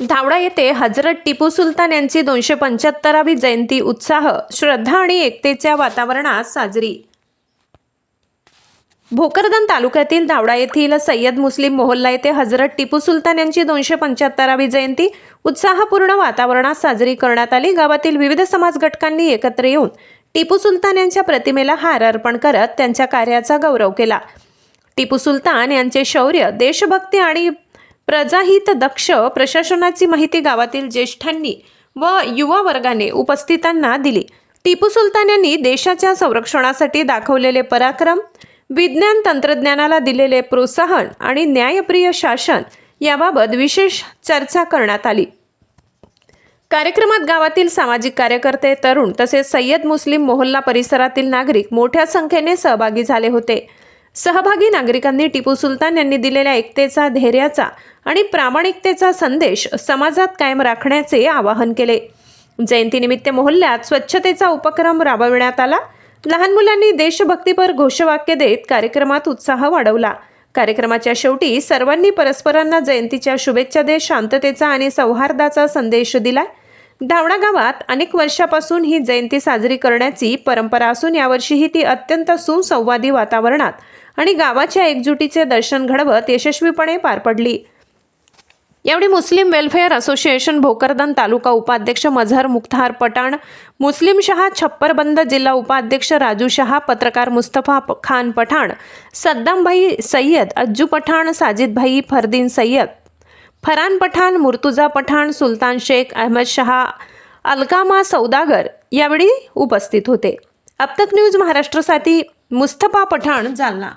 धावडा येथे हजरत टिपू सुलतान यांची दोनशे पंच्याहत्तरावी जयंती उत्साह श्रद्धा आणि एकतेच्या वातावरणात साजरी. भोकरदन तालुक्यातील धावडा येथील सय्यद मुस्लिम मोहल्ला येथे हजरत टिपू सुलतान यांची दोनशे पंच्याहत्तरावी जयंती उत्साहपूर्ण वातावरणात साजरी करण्यात आली. गावातील विविध समाज घटकांनी एकत्र येऊन टिपू सुलतान यांच्या प्रतिमेला हार अर्पण करत त्यांच्या कार्याचा गौरव केला. टिपू सुलतान यांचे शौर्य देशभक्ती आणि प्रजाहित दक्ष प्रशासनाची माहिती गावातील ज्येष्ठांनी व युवा वर्गाने उपस्थितांना दिली. टिपू सुलतान यांनी देशाच्या संरक्षणासाठी दाखवलेले पराक्रम विज्ञान तंत्रज्ञानाला दिलेले प्रोत्साहन आणि न्यायप्रिय शासन याबाबत विशेष चर्चा करण्यात आली. कार्यक्रमात गावातील सामाजिक कार्यकर्ते तरुण तसेच सय्यद मुस्लिम मोहल्ला परिसरातील नागरिक मोठ्या संख्येने सहभागी झाले होते. सहभागी नागरिकांनी टिपू सुलतान यांनी दिलेल्या एकतेचा धैर्याचा आणि प्रामाणिकतेचा संदेश समाजात कायम राखण्याचे आवाहन केले. जयंतीनिमित्त मोहल्ल्यात स्वच्छतेचा उपक्रम राबविण्यात आला. लहान मुलांनी देशभक्तीपर घोषवाक्य देत कार्यक्रमात उत्साह वाढवला. कार्यक्रमाच्या शेवटी सर्वांनी परस्परांना जयंतीच्या शुभेच्छा देत शांततेचा आणि सौहार्दाचा संदेश दिला धावणा गावात अनेक वर्षापासून ही जयंती साजरी करण्याची परंपरा असून यावर्षीही ती अत्यंत सुसंवादी वातावरणात आणि गावाच्या एकजुटीचे दर्शन घडवत यशस्वीपणे पार पडली. यावेळी Muslim welfare association Bhokardan taluka उपाध्यक्ष मझहर मुख्तार पठाण मुस्लिम शहा छप्परबंद जिल्हा उपाध्यक्ष राजू शहा पत्रकार मुस्तफा खान पठाण सद्दामभाई सय्यद अज्जू पठाण साजिदभाई फरदीन सय्यद फरान पठाण मुर्तुजा पठाण सुलतान शेख अहमद शहा अलकामा सौदागर यावेळी उपस्थित होते. अब तक न्यूज महाराष्ट्रासाठी मुस्तफा पठाण जालना.